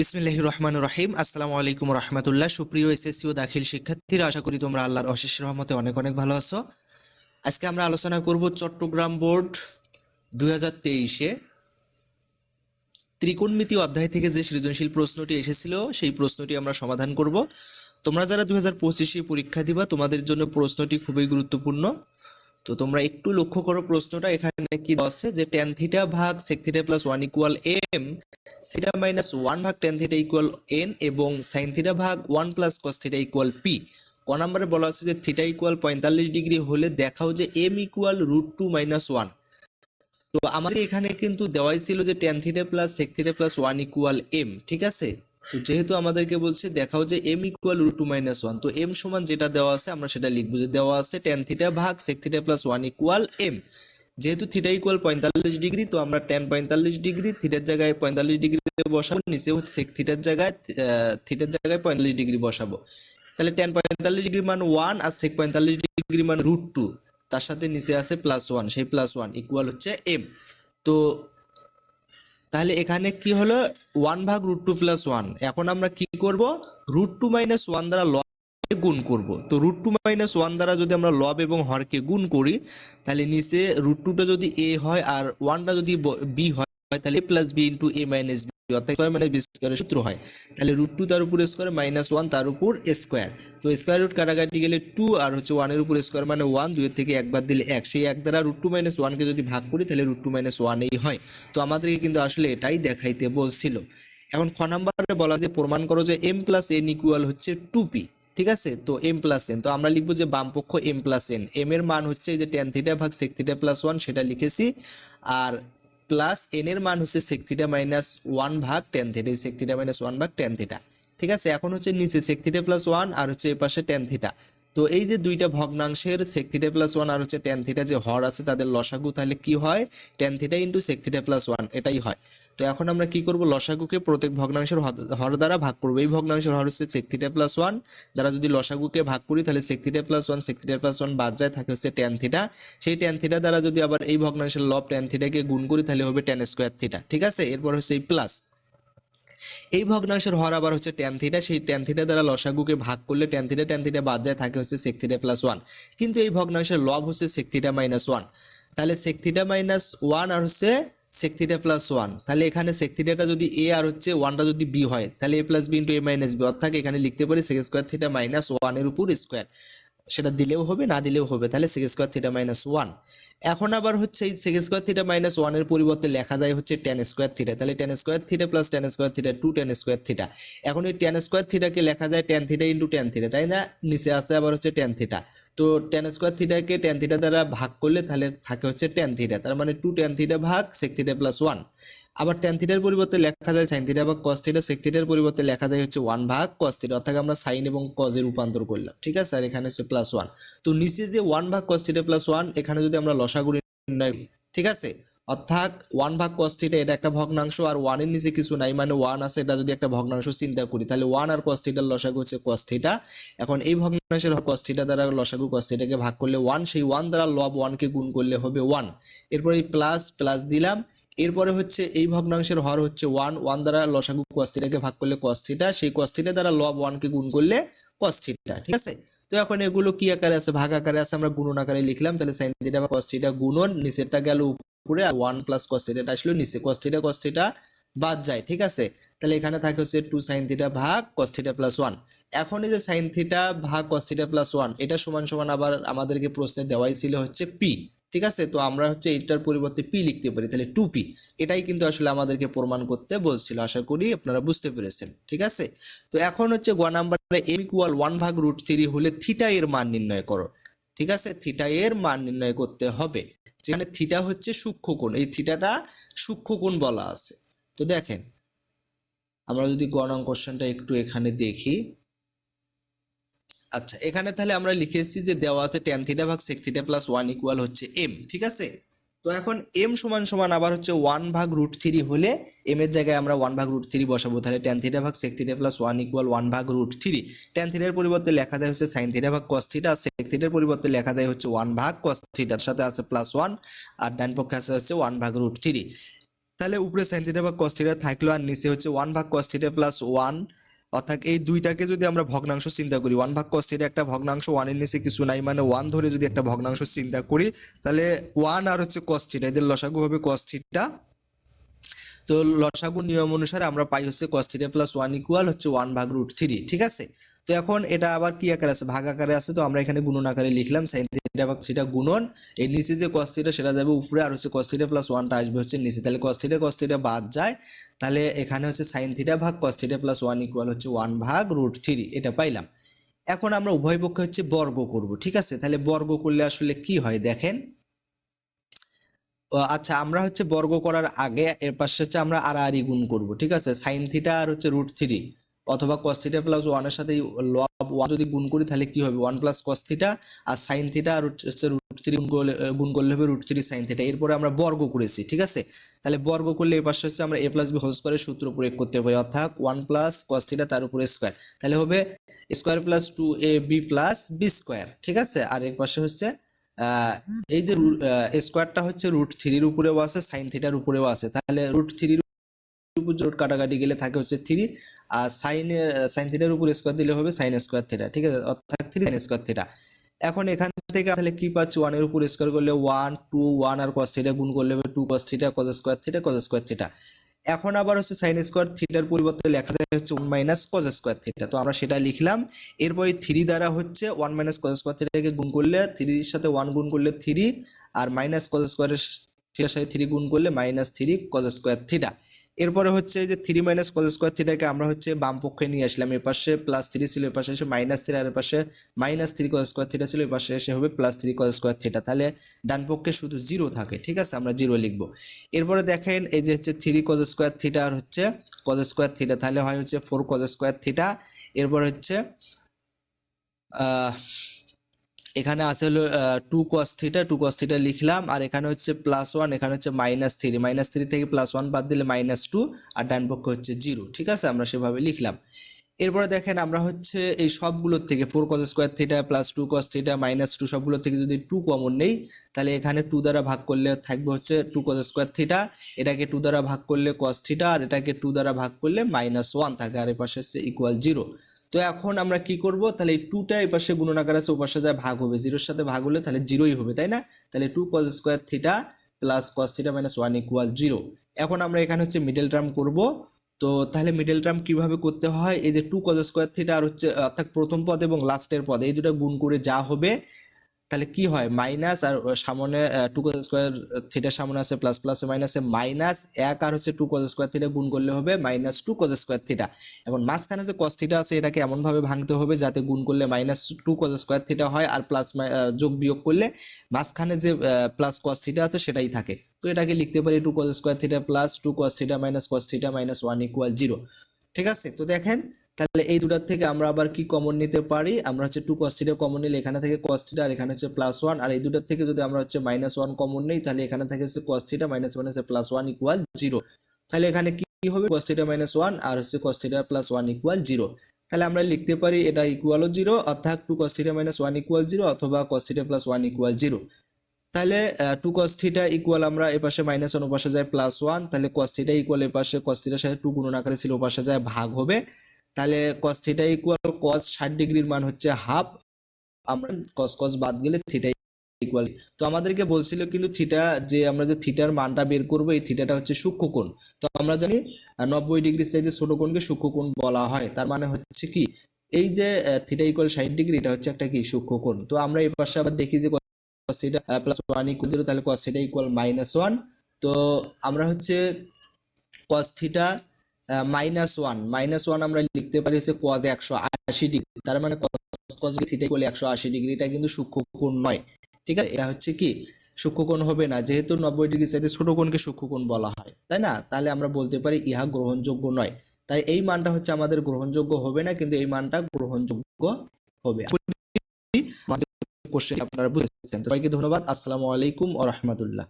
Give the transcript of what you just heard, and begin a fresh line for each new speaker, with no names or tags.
বিসমিল্লাহির রহমান রহিম। আসসালামু আলাইকুম রহমতুল্লাহ। সুপ্রিয় এসএসসি ও দাখিল শিক্ষার্থীরা, আশা করি তোমরা আল্লাহর অশেষ রহমতে অনেক অনেক ভালো আছো। আজকে আমরা আলোচনা করব চট্টগ্রাম বোর্ড দুই হাজার তেইশে। ত্রিকোণমিতি অধ্যায় থেকে যে সৃজনশীল প্রশ্নটি এসেছিল, সেই প্রশ্নটি আমরা সমাধান করব। তোমরা যারা দুই হাজার পঁচিশে পরীক্ষা দিবা, তোমাদের জন্য প্রশ্নটি খুবই গুরুত্বপূর্ণ। তো তোমরা একটু লক্ষ্য করো প্রশ্নটা, এখানে কি আছে যে টেন থিটা ভাগ sec theta plus one equal M theta minus one ভাগ টেন থিটা ইকুয়াল এন এবং সাইন থিটা ভাগ one plus cos theta equal P ক নম্বরে বলা আছে যে থিটা ইকুয়াল পঁয়তাল্লিশ ডিগ্রি হলে দেখাও যে M equal root two minus one তো আমাদের এখানে কিন্তু দেওয়াই ছিল যে tan theta plus sec theta plus one equal M ঠিক আছে? তো যেহেতু আমাদেরকে বলছে দেখাও যে M equal root two minus one তো এম সমান যেটা দেওয়া আছে আমরা সেটা লিখব যে দেওয়া আছে টেন থিটা ভাগ sec theta plus one equal M যেহেতু থিটা ইকুয়াল পঁয়তাল্লিশ ডিগ্রি, তো আমরা টেন পঁয়তাল্লিশ ডিগ্রি থিটার জায়গায় পঁয়তাল্লিশ ডিগ্রি বসাবো, নিচে সেক থিটার জায়গায় থিটার জায়গায় পঁয়তাল্লিশ ডিগ্রি বসাবো। তাহলে টেন পঁয়তাল্লিশ ডিগ্রি মান ওয়ান আর সেক পঁয়তাল্লিশ ডিগ্রি মান রুট টু তার সাথে নিচে আছে প্লাস ওয়ান সেই প্লাস ওয়ান ইকুয়াল হচ্ছে এম তো তাহলে এখানে কি হলো? ওয়ান ভাগ রুট টু প্লাস ওয়ান এখন আমরা কি করব? রুট টু মাইনাস ওয়ান দ্বারা লব গুণ করব। তো রুট টু মাইনাস ওয়ান দ্বারা যদি আমরা লব এবং হরকে গুণ করি, তাহলে নিচে রুট টুটা যদি এ হয় আর ওয়ানটা যদি বি হয়, তাহলে plus B into A minus B অর্থাৎ মাইনাস বি স্কোয়ারের সূত্র হয়। তাহলে রুট টু তার উপর স্কোয়ার মাইনাস ওয়ান তার উপর স্কোয়ার তো স্কোয়ার রুট কাটাকাটি গেলে টু আর হচ্ছে ওয়ানের উপর স্কোয়ার মানে ওয়ান দুইয়ের থেকে একবার দিলে এক। সেই এক দ্বারা রুট টু মাইনাস ওয়ানকে যদি ভাগ করি, তাহলে রুট টু মাইনাস ওয়ানেই হয়। তো আমাদেরকে কিন্তু আসলে এটাই দেখাইতে বলছিল। এখন খ নাম্বারে বলা যে, প্রমাণ করো যে এম প্লাস এন ইকুয়াল হচ্ছে টু পি ঠিক আছে? তো এম প্লাস এন তো আমরা লিখব যে বাম পক্ষ এম প্লাস এন এম এর মান হচ্ছে যে টেন থিটা ভাগ সেক থিটা প্লাস ওয়ান সেটা লিখেছি। আর প্লাস এন এর মান হচ্ছে সেক থিটা মাইনাস ওয়ান ভাগ tan theta sec theta minus one ভাগ টেন থিটা ঠিক আছে? এখন হচ্ছে নিচে সেক থিটা প্লাস ওয়ান আর হচ্ছে এপাশে পাশে টেন থিটা তো এই যে দুইটা ভগ্নাংশের সেক থিটা প্লাস ওয়ান আর হচ্ছে টেন থিটা যে হর আছে, তাদের লসাগু তাহলে কি হয়? Tan theta into sec theta plus one এটাই হয়। তো এখন আমরা কি করব? লসাগুকে প্রত্যেক ভগ্নাংশের হর- দ্বারা ভাগ করব। এই ভগ্নাংশের হর হচ্ছে সেক থিটা প্লাস ওয়ান দ্বারা যদি লসাগুকে ভাগ করি, তাহলে sec theta plus one sec theta plus one বাদ যায়, থাকে হচ্ছে টেন থিটা সেই টেন থিটা দ্বারা যদি আবার এই ভগ্নাংশের লব টেন থিটাকে গুণ করি, তাহলে হবে টেন স্কোয়ার থিটা ঠিক আছে? এরপর হচ্ছে এই প্লাস এই ভগ্নাংশের হর আবার হচ্ছে ট্যান থিটা সেই ট্যান থিটা দ্বারা লসাগুকে ভাগ করলে ট্যান থিটা ট্যান থিটা বাদ যায়, থাকে হচ্ছে সেক থিটা প্লাস ওয়ান কিন্তু এই ভগ্নাংশের লব হচ্ছে সেক থিটা মাইনাস ওয়ান তাহলে সেক থিটা মাইনাস ওয়ান আর হচ্ছে সেক থিটা প্লাস ওয়ান তাহলে এখানে সেক থিটাটা যদি এ আর হচ্ছে ওয়ানটা যদি বি হয়, তাহলে A plus B into A minus B অর্থাৎ এখানে লিখতে পারি সেক স্কোয়ার থিটা মাইনাস ওয়ানের উপর স্কোয়ার সেটা দিলেও হবে, না দিলেও হবে, তাহলে sec square theta minus one এখন আবার হচ্ছে এই সেক স্কোয়ার থিটা মাইনাস ওয়ানের পরিবর্তে লেখা যায় হচ্ছে টেন স্কোয়ার থিটা তাহলে tan square theta plus tan square theta two tan square theta এখন এই টেন স্কোয়ার থিটাকে লেখা যায় tan theta into tan theta তাই না? নিচে আসে আবার হচ্ছে টেন থিটা তো টেন স্কোয়ার থিটাকে টেন থিটা দ্বারা ভাগ করলে তাহলে থাকে হচ্ছে টেন থিটা তার মানে টু টেন থিটা ভাগ সেক থিটা প্লাস ওয়ান আবার টেন থিটার পরিবর্তে লেখা যায় সাইন থিটা বা কস থিটা সেক থিটার পরিবর্তে লেখা যায় হচ্ছে ওয়ান ভাগ কস থিটা অর্থাৎ আমরা সাইন এবং কজে রূপান্তর করলাম, ঠিক আছে? আর এখানে হচ্ছে প্লাস ওয়ান তো নিচে যে ওয়ান ভাগ কস থিটা প্লাস ওয়ান এখানে যদি আমরা লসাগুড়ি ঠিক আছে? অর্থাৎ ওয়ান ভাগ কস থিটা এটা একটা ভগ্নাংশ আর ওয়ানের নিচে কিছু নাই মানে ওয়ান আছে, এটা যদি একটা ভগ্নাংশ চিন্তা করি, তাহলে ওয়ান আর কস থিটার লসাগু হচ্ছে কস থিটা এখন এই ভগ্নাংশের কস থিটা দ্বারা লসাগু কস থিটাকে ভাগ করলে ওয়ান সেই ওয়ান দ্বারা লব ওয়ানকে গুণ করলে হবে ওয়ান এরপর এই প্লাস প্লাস দিলাম। এরপরে হচ্ছে এই ভগ্নাংশের হর হচ্ছে ওয়ান ওয়ান দ্বারা লসাগু কস থিটাকে ভাগ করলে কস থিটা সেই কস থিটা দ্বারা লব ওয়ানকে গুণ করলে কস থিটা ঠিক আছে? তো এখন এগুলো কি আকারে আছে? ভাগ আকারে আছে, আমরা গুণন আকারে লিখলাম, তাহলে সাইন থিটা বা কস থিটা গুণন, নিচেরটা গেল উপরে আর ওয়ান প্লাস কস থিটাটা আসলো নিচে। কস থিটা কস থিটা বাদ যায়, ঠিক আছে? তাহলে এখানে থাকে হচ্ছে টু সাইন থিটা ভাগ কস থিটা প্লাস ওয়ান এখন এই যে সাইন থিটা ভাগ কস থিটা প্লাস ওয়ান এটা সমান সমান আবার আমাদেরকে প্রশ্নে দেওয়াই ছিল হচ্ছে পি ঠিক আছে? তো আমরা হচ্ছে এইটার পরিবর্তে পি লিখতে পারি, তাহলে টু পি এটাই কিন্তু আসলে আমাদেরকে প্রমাণ করতে বলছিল, আশা করি আপনারা বুঝতে পেরেছেন, ঠিক আছে? তো এখন হচ্ছে গ নাম্বারে এম ইকুয়াল ওয়ান ভাগ রুট থ্রি হলে থিটা এর মান নির্ণয় করো, ঠিক আছে? থিটা এর মান নির্ণয় করতে হবে। যেখানে থিটা হচ্ছে সূক্ষ্ম কোণ, এই থিটাটা সূক্ষ্ম কোণ বলা আছে। তো দেখেন, আমরা যদি গ নং কোশ্চেনটা একটু এখানে দেখি। আচ্ছা এখানে তাহলে আমরা লিখেছি যে দেওয়া আছে টেন থিটা ভাগ sec theta plus one equal হচ্ছে এম ঠিক আছে? তো এখন এম সমান সমান আবার হচ্ছে ওয়ান ভাগ রুট থ্রি হলে এম এর জায়গায় আমরা ওয়ান ভাগ রুট থ্রি বসাবো। তাহলে টেন থিটা ভাগ sec theta plus one equal one ভাগ রুট থ্রি টেন থিটার পরিবর্তে লেখা যায় হচ্ছে সাইন থিটা ভাগ কস থিটা থিটার পরিবর্তে লেখা যায় হচ্ছে ওয়ান ভাগ কস থিটার সাথে আছে প্লাস ওয়ান আর ডান পক্ষে আছে হচ্ছে ওয়ান ভাগ রুট থ্রি তাহলে উপরে সাইন থিটা বা কস থিটা থাকল আর নিচে হচ্ছে ওয়ান ভাগ কস থিটা প্লাস ওয়ান অর্থাৎ এই দুইটাকে যদি আমরা ভগ্নাংশ চিন্তা করি ওয়ান ভাগ কস থিটা একটা ভগ্নাংশ ওয়ানের নিচে কিছু নাই মানে ওয়ান ধরে যদি একটা ভগ্নাংশ চিন্তা করি, তাহলে ওয়ান আর হচ্ছে কস থিটা এদের লসাগু হবে কস থিটা তো লসাগু নিয়ম অনুসারে আমরা পাই হচ্ছে cos theta plus one equal হচ্ছে ওয়ান ভাগ রুট থ্রি ঠিক আছে? তো এখন এটা আবার কি আকারে আছে? ভাগ আকারে আছে তো আমরা এখানে গুণন আকারে লিখলাম, সাইন থিটা ভাগ থিটা গুণন। এই নিচে যে কস থিটা সেটা যাবে উপরে, আর হচ্ছে কস থিটা প্লাস ওয়ানটা আসবে হচ্ছে নিচে। তাহলে কস থিটা কস থিটা বাদ যায়। তাহলে এখানে হচ্ছে সাইন থিটা ভাগ cos theta plus one equal হচ্ছে ওয়ান ভাগ রুট থ্রি এটা পাইলাম। এখন আমরা উভয় পক্ষে হচ্ছে বর্গ করব, ঠিক আছে? তাহলে বর্গ করলে আসলে কি হয় দেখেন? আচ্ছা আমরা হচ্ছে বর্গ করার আগে এর পাশে হচ্ছে আমরা আড়াআড়ি গুণ করব, ঠিক আছে? সাইন থিটা আর হচ্ছে রুট থ্রি অথবা কস প্লাস ওয়ানের সাথে লব ওয়ান যদি গুণ করি, তাহলে কি হবে? ওয়ান প্লাস কস আর সাইন থিটা আর রুট থ্রি গুণ করলে হবে রুট থ্রি সাইন থিটা এরপরে আমরা বর্গ করেছি, ঠিক আছে? তাহলে বর্গ করলে পাশে হচ্ছে আমরা এ প্লাস বি হোল স্কোয়ারের সূত্র প্রয়োগ করতে পারি, অর্থাৎ ওয়ান প্লাস কস থিটা তার উপরে স্কোয়ার তাহলে হবে square plus two A B plus B square ঠিক আছে? আর এর পাশে হচ্ছে এই যে স্কোয়ারটা হচ্ছে রুট থ্রির উপরেও আছে সাইন থিটার উপরেও আছে। তাহলে রুট থ্রির উপর কাটাকাটি গেলে থাকে হচ্ছে থ্রি আর সাইন সাইন থিটার উপর স্কোয়ার দিলে হবে সাইন স্কোয়ার থিটা ঠিক আছে? অর্থাৎ থ্রি সাইন স্কোয়ার থিটা এখন এখান থেকে তাহলে কি পাচ্ছি? ওয়ানের উপর স্কোয়ার করলে ওয়ান টু ওয়ান আর কস থিটা গুণ করলে হবে two cos theta cos square theta cos square theta এখন আবার হচ্ছে সাইন স্কোয়ার থিটার পরিবর্তে লেখা যায় হচ্ছে one minus cos square theta তো আমরা সেটা লিখলাম। এরপরে থ্রি দ্বারা হচ্ছে ওয়ান মাইনাস কস স্কোয়ার থিটাকে গুণ করলে থ্রির সাথে ওয়ান গুণ করলে থ্রি আর মাইনাস কস স্কোয়ারের থিটার সাথে থ্রি গুণ করলে minus three cos square theta এরপরে হচ্ছে যে থ্রি মাইনাস কস স্কোয়ার থিটাকে আমরা হচ্ছে বাম পক্ষে নিয়ে আসলাম। এ পাশে প্লাস থ্রি ছিল, এ পাশে এসে মাইনাস থ্রি আর এ পাশে minus three cos square theta ছিল, এ পাশে এসে হবে plus three cos square theta তাহলে ডান পক্ষে শুধু জিরো থাকে, ঠিক আছে? আমরা জিরো লিখব। এরপরে দেখেন এই যে হচ্ছে থ্রি কস স্কোয়ার থিটা আর হচ্ছে কস স্কোয়ার থিটা তাহলে হয় হচ্ছে ফোর কস স্কোয়ার থিটা এরপর হচ্ছে এখানে আছে হলো two cos theta two cos theta লিখলাম, আর এখানে হচ্ছে প্লাস ওয়ান এখানে হচ্ছে মাইনাস থ্রি মাইনাস থ্রি থেকে প্লাস ওয়ান বাদ দিলে মাইনাস টু আর ডান পক্ষে হচ্ছে জিরো ঠিক আছে? আমরা সেভাবে লিখলাম। এরপরে দেখেন আমরা হচ্ছে এই সবগুলোর থেকে four cos square theta plus two cos theta minus two সবগুলো থেকে যদি টু কমন নেই, তাহলে এখানে টু দ্বারা ভাগ করলে থাকবে হচ্ছে টু কস স্কোয়ার থিটা এটাকে টু দ্বারা ভাগ করলে কস থিটা আর এটাকে টু দ্বারা ভাগ করলে মাইনাস ওয়ান থাকে, আর এ পাশে হচ্ছে ইকুয়াল জিরো তো এখন আমরা কি করব? তাহলে এই টুটা এই পাশে গুণনাকার আছে, ও পাশে যায় ভাগ হবে। জিরোর সাথে ভাগ হলে তাহলে জিরোই হবে, তাই না? তাহলে two cos square theta plus cos theta minus one equal zero এখন আমরা এখানে হচ্ছে মিডল টার্ম করব। তো তাহলে মিডল টার্ম কীভাবে করতে হয়? এই যে টু কজ স্কোয়ার থিটা আর হচ্ছে, অর্থাৎ প্রথম পদ এবং লাস্টের পদ, এই দুটো গুণ করে যা হবে তাহলে কি হয়? মাইনাস আর সামনে টু কোজ স্কোয়ার থিটার সামনে আছে প্লাস প্লাসে মাইনাসে মাইনাস এক আর হচ্ছে টু কোজ স্কোয়ার থিটা গুণ করলে হবে minus two cos square theta এখন মাঝখানে যে কস থিটা আছে, এটাকে এমনভাবে ভাঙতে হবে যাতে গুণ করলে minus two cos square theta হয় আর প্লাস যোগ বিয়োগ করলে মাঝখানে যে প্লাস কস থিটা আছে সেটাই থাকে। তো এটাকে লিখতে পারি two cos square theta plus two cos theta minus cos theta minus one equal zero ঠিক আছে? তো দেখেন, তাহলে এই দুটার থেকে আমরা আবার কি কমন নিতে পারি? আমরা হচ্ছে টু কস থিটা কমন নিলে এখানে থেকে কস থিটা আর এখানে হচ্ছে প্লাস ওয়ান আর এই দুটার থেকে যদি আমরা হচ্ছে মাইনাস ওয়ান কমন নেই, তাহলে এখানে থেকে হচ্ছে কস থিটা মাইনাস ওয়ান হচ্ছে প্লাস ওয়ান ইকুয়াল জিরো তাহলে এখানে কি হবে? কস থিটা মাইনাস ওয়ান আর হচ্ছে cos theta plus one equal zero তাহলে আমরা লিখতে পারি এটা ইকুয়ালও জিরো অর্থাৎ two cos theta minus one equal zero অথবা cos theta plus one equal zero তাহলে টু কস থিটা ইকুয়াল আমরা এপাশে মাইনাস ওয়ান ওপাশে যায় প্লাস ওয়ান তাহলে কস থিটা ইকুয়াল এপাশে কস থিটার সাথে টু গুণন আকারে ছিল, ওপাশে যায় ভাগ হবে। তাহলে কস থিটা ইকুয়াল কস ষাট ডিগ্রির মান হচ্ছে হাফ আমরা কস কস বাদ গেলে থিটা ইকুয়াল তো আমাদেরকে বলছিল কিন্তু থিটা যে আমরা যে থিটার মানটা বের করব, এই থিটাটা হচ্ছে সূক্ষ্মকোণ তো আমরা জানি নব্বই ডিগ্রি সাইজের ছোট কোণকে সূক্ষ্মকোণ বলা হয়, তার মানে হচ্ছে কি, এই যে থিটা ইকুয়াল ষাট ডিগ্রি, এটা হচ্ছে একটা কি সূক্ষ্মকোণ তো আমরা এই পাশে আবার দেখি যে cos theta plus one equal zero তাহলে cos theta equal minus one তো আমরা হচ্ছে cos theta minus one minus one আমরা লিখতে পারি হচ্ছে cos একশো আশি ডিগ্রি তার মানে cos থিটা ইকুয়াল একশো আশি ডিগ্রি এটা কিন্তু সূক্ষ্মকোণ নয়। ঠিক আছে? এটা হচ্ছে কি? সূক্ষ্মকোণ হবে না। যেহেতু নব্বই ডিগ্রি সাইডে ছোট কোণকে সূক্ষ্মকোণ বলা হয়। তাই না? তাহলে আমরা বলতে পারি ইহা গ্রহণযোগ্য নয়। তাই এই মানটা হচ্ছে আমাদের গ্রহণযোগ্য হবে না, কিন্তু এই মানটা গ্রহণযোগ্য হবে। কোশ্চেন আপনারা বুঝেছেন। তো সবাইকে ধন্যবাদ। আসসালামু আলাইকুম ও রহমতুল্লাহ।